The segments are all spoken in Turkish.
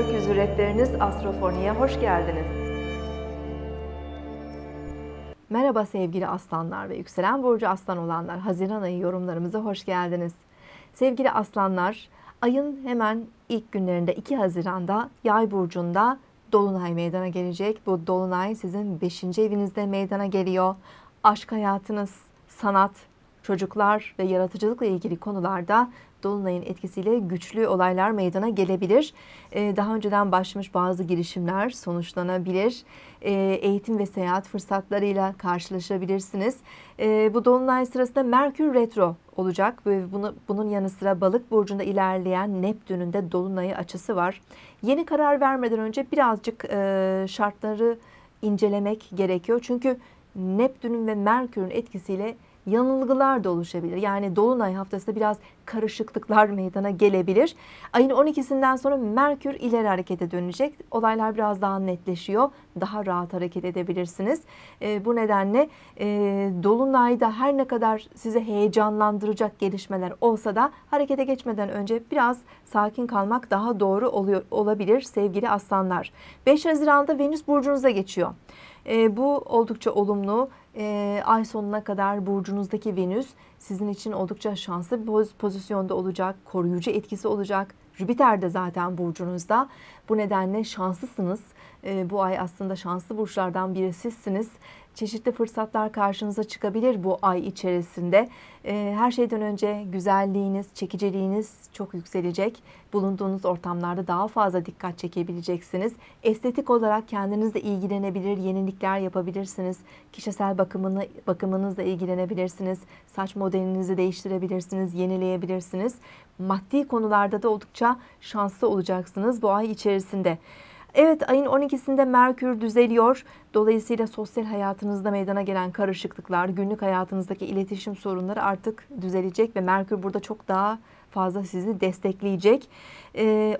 Rehberiniz Astrofoni'ye hoş geldiniz. Merhaba sevgili aslanlar ve yükselen burcu aslan olanlar. Haziran ayı yorumlarımıza hoş geldiniz. Sevgili aslanlar, ayın hemen ilk günlerinde 2 Haziran'da Yay burcunda dolunay meydana gelecek. Bu dolunay sizin 5. evinizde meydana geliyor. Aşk hayatınız, sanat, çocuklar ve yaratıcılıkla ilgili konularda Dolunay'ın etkisiyle güçlü olaylar meydana gelebilir. Ee, daha önceden başlamış bazı girişimler sonuçlanabilir. Ee, eğitim ve seyahat fırsatlarıyla karşılaşabilirsiniz. Ee, bu Dolunay sırasında Merkür Retro olacak. Bunu, bunun yanı sıra balık burcunda ilerleyen Neptün'ün de Dolunay'ı açısı var. Yeni karar vermeden önce birazcık e, şartları incelemek gerekiyor. Çünkü Neptün'ün ve Merkür'ün etkisiyle yanılgılar da oluşabilir. Yani Dolunay haftasında biraz karışıklıklar meydana gelebilir. Ayın 12'sinden sonra Merkür ileri harekete dönecek. Olaylar biraz daha netleşiyor. Daha rahat hareket edebilirsiniz. E, bu nedenle e, Dolunay'da her ne kadar sizi heyecanlandıracak gelişmeler olsa da harekete geçmeden önce biraz sakin kalmak daha doğru oluyor olabilir sevgili aslanlar. 5 Haziran'da Venüs burcunuza geçiyor. E, bu oldukça olumlu. E, ay sonuna kadar burcunuzdaki Venüs sizin için oldukça şanslı bir pozisyonda olacak. Koruyucu etkisi olacak. Jüpiter de zaten burcunuzda. Bu nedenle şanslısınız. E, bu ay aslında şanslı burçlardan biri sizsiniz çeşitli fırsatlar karşınıza çıkabilir bu ay içerisinde. Ee, her şeyden önce güzelliğiniz, çekiciliğiniz çok yükselecek. Bulunduğunuz ortamlarda daha fazla dikkat çekebileceksiniz. Estetik olarak kendinizle ilgilenebilir, yenilikler yapabilirsiniz. Kişisel bakımını, bakımınızla ilgilenebilirsiniz. Saç modelinizi değiştirebilirsiniz, yenileyebilirsiniz. Maddi konularda da oldukça şanslı olacaksınız bu ay içerisinde. Evet ayın 12'sinde Merkür düzeliyor. Dolayısıyla sosyal hayatınızda meydana gelen karışıklıklar, günlük hayatınızdaki iletişim sorunları artık düzelecek ve Merkür burada çok daha fazla sizi destekleyecek.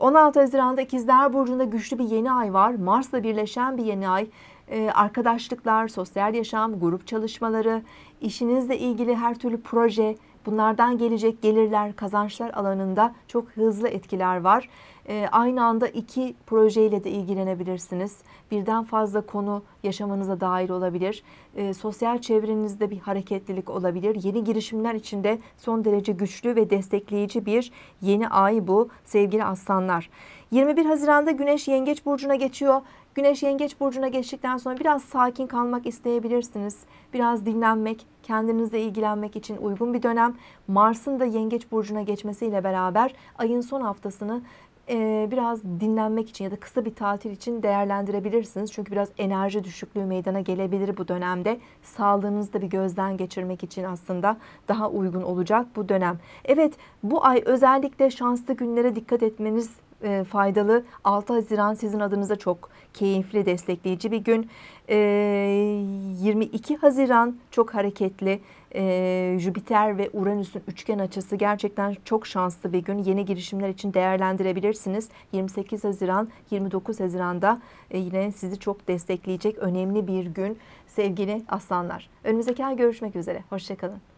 16 ee, Haziran'da İkizler Burcu'nda güçlü bir yeni ay var. Mars'la birleşen bir yeni ay. Ee, arkadaşlıklar, sosyal yaşam, grup çalışmaları, işinizle ilgili her türlü proje, bunlardan gelecek gelirler, kazançlar alanında çok hızlı etkiler var. Ee, aynı anda iki projeyle de ilgilenebilirsiniz. Birden fazla konu yaşamınıza dahil olabilir. Ee, sosyal çevrenizde bir hareketlilik olabilir. Yeni girişimler içinde son derece güçlü ve destekleyici bir yeni ay bu sevgili aslanlar. 21 Haziran'da Güneş Yengeç Burcu'na geçiyor. Güneş Yengeç Burcu'na geçtikten sonra biraz sakin kalmak isteyebilirsiniz. Biraz dinlenmek, kendinizle ilgilenmek için uygun bir dönem. Mars'ın da Yengeç Burcu'na geçmesiyle beraber ayın son haftasını e, biraz dinlenmek için ya da kısa bir tatil için değerlendirebilirsiniz. Çünkü biraz enerji düşüklüğü meydana gelebilir bu dönemde. Sağlığınızı da bir gözden geçirmek için aslında daha uygun olacak bu dönem. Evet bu ay özellikle şanslı günlere dikkat etmeniz e, faydalı. 6 Haziran sizin adınıza çok keyifli, destekleyici bir gün. 22 e, Haziran çok hareketli. E, Jüpiter ve Uranüs'ün üçgen açısı gerçekten çok şanslı bir gün. Yeni girişimler için değerlendirebilirsiniz. 28 Haziran, 29 Haziran'da yine sizi çok destekleyecek önemli bir gün sevgili aslanlar. Önümüzdeki ay görüşmek üzere. Hoşçakalın.